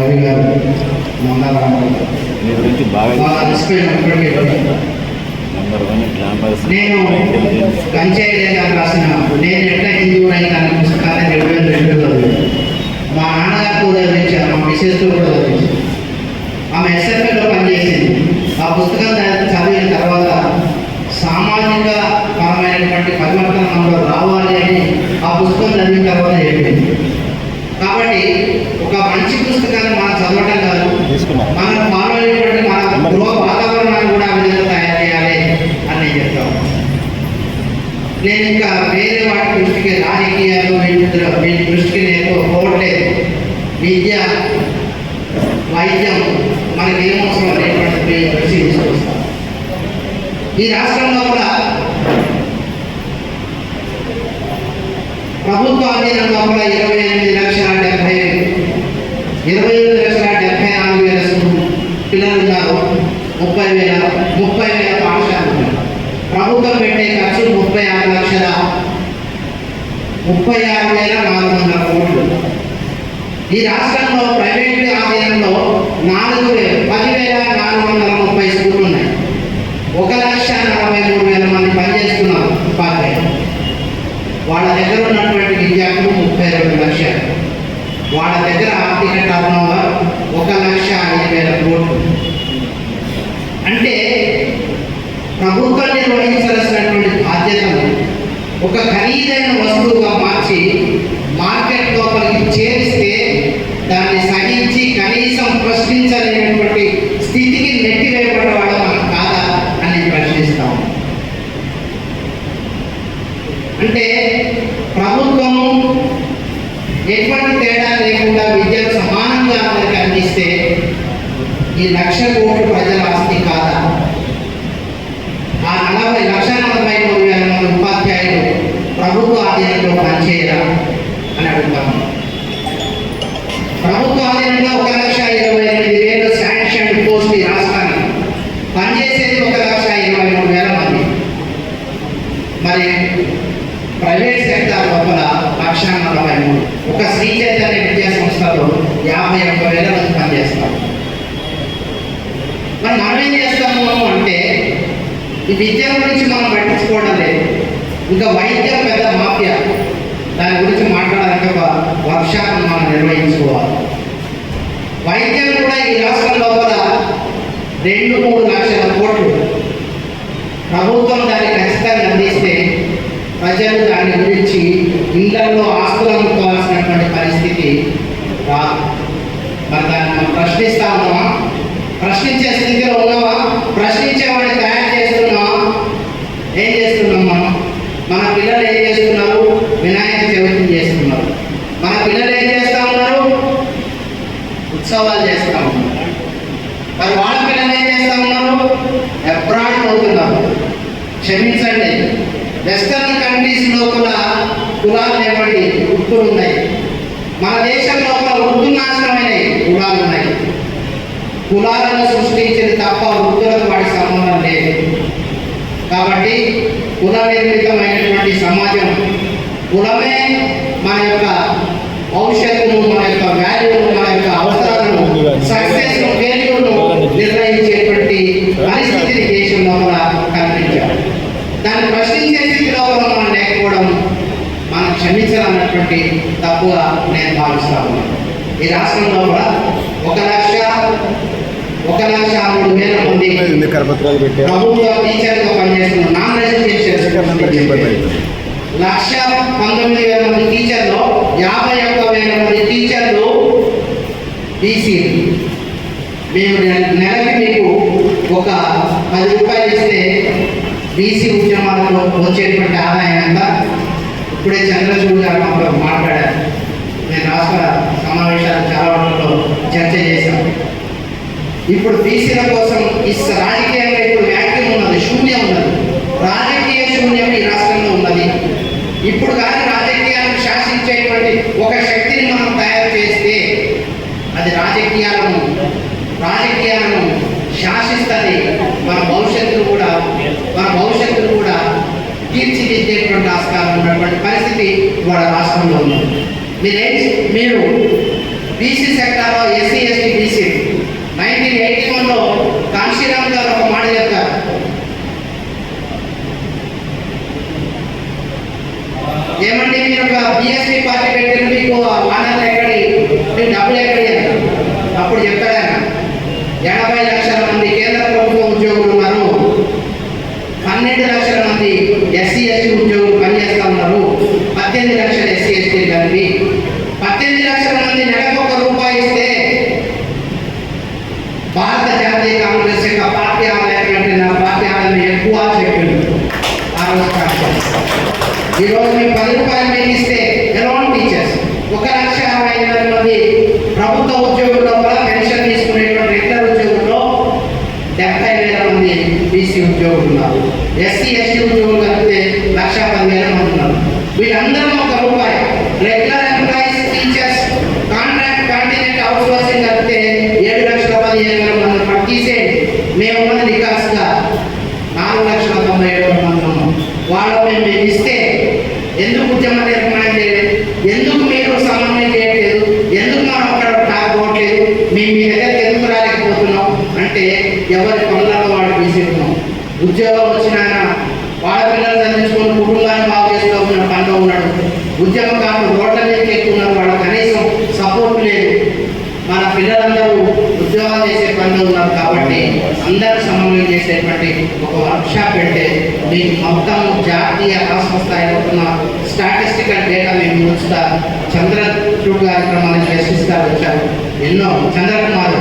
రవి గారు మందారావు మీ గురించి బాగా నేను గారు రాసిన నేను ఎట్లా హిందూ అనే పుస్తకాన్ని రెండు వేల రెండులో. మా నాన్నగారు కూడా చదివించారు మా మిసెస్ కూడా చదివించారు. ఆమె ఎస్ఎఫ్ఏలో పనిచేసింది. ఆ పుస్తకం చదివి- చదివిన తర్వాత సామాజిక పరమైనటువంటి పరివర్తన మనలో రావాలి అని ఆ పుస్తకం చదివిన తర్వాత చెప్పింది కాబట్టి ఒక మంచి పుస్తకాన్ని మనం చదవటం కాదు. మనం ఫాలో అయ్యేటువంటి మన గృహ వాతావరణాన్ని కూడా ఆ విధంగా తయారు చేయాలి అని నేను చెప్తాను నేను ఇంకా వేరే వాటి దృష్టికి రాజకీయాలు వీటి వీటి దృష్టికి నేను పోవట్లేదు. విద్య వైద్యం మనకి ఏం అవసరం లేనటువంటి దృష్టి తీసుకొస్తాను. ఈ రాష్ట్రంలో కూడా ప్రభుత్వ అధీనంలో లోపల ఇరవై ఎనిమిది లక్షల డెబ్బై ఇరవై ఎనిమిది లక్షల డెబ్బై నాలుగు వేల పిల్లలు ఉన్నారు. ముప్పై వేల ముప్పై వేల పాఠశాలలు ప్రభుత్వం పెట్టే ఖర్చు ముప్పై ఆరు లక్షల ముప్పై ఆరు వేల నాలుగు వందల కోట్లు. ఈ రాష్ట్రంలో ప్రైవేట్ ఆధీనంలో నాలుగు వేల పదివేల నాలుగు వందల ముప్పై స్కూళ్ళు ఉన్నాయి ఒక లక్ష నలభై మూడు వేల మంది పనిచేస్తున్నారు ఉపాధ్యాయులు వాళ్ళ దగ్గర ఉన్నటువంటి విద్యార్థులు ముప్పై రెండు లక్షలు. వాళ్ళ దగ్గర ఆర్థిక టర్నోవర్ ఒక లక్ష ఐదు వేల కోట్లు. అంటే ప్రభుత్వం నిర్వహించాల్సినటువంటి బాధ్యతను ఒక ఖరీదైన వస్తువుగా మార్చి మార్కెట్ లోపలికి చేరిస్తే దాన్ని సహించి కనీసం ప్రశ్నించలేనటువంటి స్థితికి నెట్టివేయబడ్డవాడు మనం కాదా అని ప్రశ్నిస్తాం. ప్రశ్నిస్తాము అంటే ఎటువంటి తేడా లేకుండా విద్యను సమానంగా అందరికి అందిస్తే ఈ లక్ష కోట్ల ప్రజల ఆస్తి కాదా? ఆ నలభై లక్ష నలభై మూడు వేల మంది ఉపాధ్యాయులు ప్రభుత్వ ఆధీనంలో పనిచేయరా అని అడుగుతాము ప్రభుత్వ ఆధీనంలో ఒక లక్ష ఇరవై ఎనిమిది వేల శాంక్షన్ పోస్ట్ ఈ రాష్ట్రానికి. పనిచేసేది ఒక లక్ష ఇరవై మూడు వేల మంది. మరి ప్రైవేట్ సెక్టార్ లోపల లక్ష నలభై మూడు. ఒక శ్రీ చైతన్య విద్యా సంస్థలో యాభై ఒక్క వేల మంది పనిచేస్తాం మరి మనం ఏం చేస్తాము అంటే ఈ విద్య గురించి మనం పట్టించుకోవడం లేదు. ఇంకా వైద్యం పెద్ద మాఫియా. దాని గురించి మాట్లాడడానికి ఒక వర్క్షాప్ మనం నిర్వహించుకోవాలి. వైద్యం కూడా ఈ రాష్ట్రం లోపల రెండు మూడు లక్షల కోట్లు ప్రభుత్వం దాన్ని ఖచ్చితంగా అందిస్తే ప్రజలు దాని గురించి ఇళ్ళలో ఆస్తులు అమ్ముకోవాల్సినటువంటి పరిస్థితి రాదు మరి దాన్ని మనం ప్రశ్నిస్తా ఉన్నామా ప్రశ్నించే స్థితిలో ఉన్నావా ప్రశ్నించేవాడిని తయారు చేస్తున్నావా ఏం చేస్తున్నాం మనం మన పిల్లలు ఏం చేస్తున్నారు? వినాయక చవితి చేస్తున్నారు. మన పిల్లలు ఏం చేస్తా ఉన్నారు? ఉత్సవాలు చేస్తా ఉన్నారు. మరి వాళ్ళ పిల్లలు ఏం చేస్తా ఉన్నారు? అబ్రాడ్ పోతున్నారు. క్షమించండి. వెస్టర్న్ కంట్రీస్ లోపల కులాలు లేవండి. వృత్తులు ఉన్నాయి. మన దేశం లోపల వృత్తు నాశనమైనవి కులాలు ఉన్నాయి. కులాలను సృష్టించింది తప్ప వృద్ధులకు వాటి సంబంధం లేదు. కాబట్టి కుల సమాజం కులమే మన యొక్క భవిష్యత్తును మన యొక్క వాల్యూను మన యొక్క అవసరాలను సక్సెస్ ఫెయిల్యూర్ను నిర్ణయించేటువంటి పరిస్థితిని దేశం లోపల కల్పించారు. దాన్ని ప్రశ్నించే స్థితిలో మనం లేకపోవడం మనం క్షమించాలన్నటువంటి తప్పుగా నేను భావిస్తా ఉన్నాను. ఈ రాష్ట్రంలో కూడా ఒక లక్ష ఒక లక్ష మూడు వేల మంది ప్రభుత్వ టీచర్గా పనిచేస్తున్న నాన్ రెసిడెన్షియల్ లక్ష పంతొమ్మిది వేల మంది టీచర్లు యాభై ఒక్క వేల మంది టీచర్లు బీసీ. మేము నెల- నెలకి మీకు ఒక పది రూపాయలు ఇస్తే బీసీ ఉద్యమాలకు వచ్చేటువంటి ఆదాయం ఎంత ఇప్పుడే చంద్రచూడ్ గారు మాట్లాడారు. నేను రాష్ట్ర సమావేశాలు చాలా వాటిలో చర్చ చేశాం ఇప్పుడు బీసీల కోసం ఈ రాజకీయంగా ఇప్పుడు వ్యాఖ్యం ఉన్నది శూన్యం ఉన్నది. రాజకీయ శూన్యం ఈ రాష్ట్రంలో ఉన్నది. ఇప్పుడు కానీ రాజకీయాలను శాసించేటువంటి ఒక శక్తిని మనం తయారు చేస్తే అది రాజకీయాలను రాజకీయాలను శాసిస్తుంది మన భవిష్యత్తును కూడా మన భవిష్యత్తును కూడా తీర్చిదిద్దేటువంటి ఆస్కారం ఉన్నటువంటి పరిస్థితి ఇవాళ రాష్ట్రంలో ఉంది మీరేం మీరు బీసీ సెక్టార్లో SC ST BC nineteen eighty వన్లో కాంశీరామ్ గారు ఒక మాట చెప్పారు. ఏమంటే మీరు ఒక బిఎస్పీ పార్టీ పెట్టిన మీకు ఆ ఎక్కడి మీ డబ్బులు ఎక్కడి అప్పుడు చెప్పాడు ఆయన ఎనభై లక్షల మంది కేంద్ర ప్రభుత్వ ఉద్యోగులు ఉన్నారు పన్నెండు లక్షల మంది ఎస్సీ ఎస్టీ ఉద్యోగులు పనిచేస్తూ ఉన్నారు పద్దెనిమిది లక్షల ఎస్సీ ఎస్టీ కలిపి పద్దెనిమిది లక్షల మంది నెలకు ఒక రూపాయి ఇస్తే భారత జాతీయ కాంగ్రెస్ యొక్క పార్టీ ఆదాయం కంటే నా పార్టీ ఆదాయం ఎక్కువ చెప్పిండు ఆ ఈ రోజు మీకు పది రూపాయలు మీకు ఇస్తే ఎలాంటి టీచర్స్ ఒక లక్ష అరవై ఐదు వేల మంది ప్రభుత్వ ఉద్యోగుల్లో కూడా పెన్షన్ తీసుకునేటువంటి రెగ్యులర్ ఉద్యోగుల్లో డెబ్బై వేల మంది బీసీ ఉద్యోగులు ఉన్నారు. ఎస్సీ ఎస్టీ ఉద్యోగులు కలిపితే లక్ష పదివేల మంది ఉన్నారు. వీళ్ళందరూ ఒక రూపాయి regular employees teachers contract continent outsourcing కలిపితే ఏడు లక్షల పదిహేను వేల మంది తీసేయండి. మేము ఉన్నది నికాస్గా నాలుగు లక్షల తొంభై ఏడు వేల మంది ఉన్నాం వాళ్ళకు మేము మీకు ఇస్తే ఎందుకు ఉద్యమ నిర్మాణం చేయలేదు ఎందుకు మీరు సమన్వయం చేయట్లేదు? ఎందుకు మనం అక్కడ తాగోట్లేదు మేము మీ దగ్గర ఎందుకు రాలేకపోతున్నాం? అంటే ఎవరి పనులలో వాళ్ళు తీసుకున్నాం ఉద్యోగం వచ్చిన వాళ్ళ పిల్లలు చదివించుకొని కుటుంబాన్ని బాగు చేసుకోవాల్సిన పనిలో ఉన్నాడు. ఉద్యమకారులు రోడ్ల మీదకి ఎక్కుతున్నారు. వాళ్ళ కనీసం సపోర్ట్ లేదు. మన పిల్లలందరూ చేసే పనిలో ఉన్నారు కాబట్టి అందరూ సమన్వయం చేసేటువంటి ఒక వర్క్ షాప్ పెడితే మీకు మొత్తం జాతీయ రాష్ట్ర స్థాయిలో ఉన్న స్టాటిస్టికల్ డేటా మేము ఉంచుతా. చంద్రచూడ్ కార్యక్రమాన్ని జస్టిస్ వచ్చారు. ఎన్నో. చంద్రకుమార్ చంద్రకుమార్